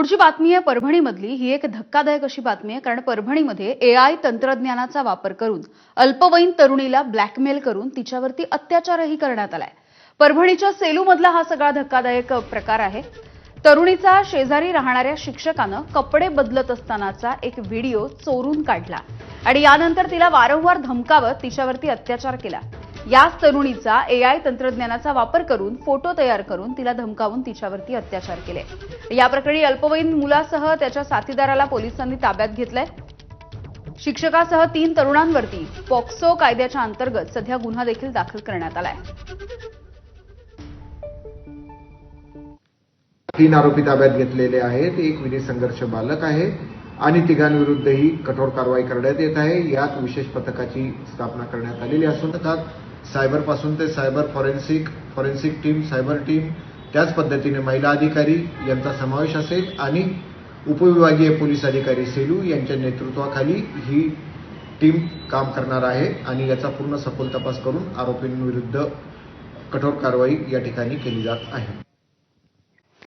पुढची बातमी आहे परभणीमधली. ही एक धक्कादायक अशी बातमी आहे कारण परभणीमध्ये ए आय तंत्रज्ञानाचा वापर करून अल्पवयीन तरुणीला ब्लॅकमेल करून तिच्यावरती अत्याचारही करण्यात आलाय. परभणीच्या सेलूमधला हा सगळा धक्कादायक प्रकार आहे. तरुणीचा शेजारी राहणाऱ्या शिक्षकानं कपडे बदलत असतानाचा एक व्हिडिओ चोरून काढला. आणि यानंतर तिला वारंवार धमकावत तिच्यावरती अत्याचार केला. याच तरुणीचा एआय तंत्रज्ञानाचा वापर करून फोटो तयार करून तिला धमकावून तिच्यावरती अत्याचार केले. या प्रकरणी अल्पवयीन मुलासह त्याच्या साथीदाराला पोलिसांनी ताब्यात घेतलंय. शिक्षकासह तीन तरुणांवरती पॉक्सो कायद्याच्या अंतर्गत सध्या गुन्हा देखील दाखल करण्यात आलाय. तीन आरोपी ताब्यात घेतलेले आहेत. एक विधी संघर्ष बालक आहे आणि तिघांविरुद्धही कठोर कारवाई करण्यात येत आहे. यात विशेष पथकाची स्थापना करण्यात आलेली असून त्यात सायबरपासून ते cyber forensic forensic team cyber team त्याच पद्धतीने महिला अधिकारी यांचा समावेश असेल आणि उपविभागीय पोलीस अधिकारी सेलू यांच्या नेतृत्वाखाली ही टीम काम करणार आहे आणि याचा पूर्ण सखोल तपास करून आरोपींविरुद्ध कठोर कारवाई या ठिकाणी केली जात आहे.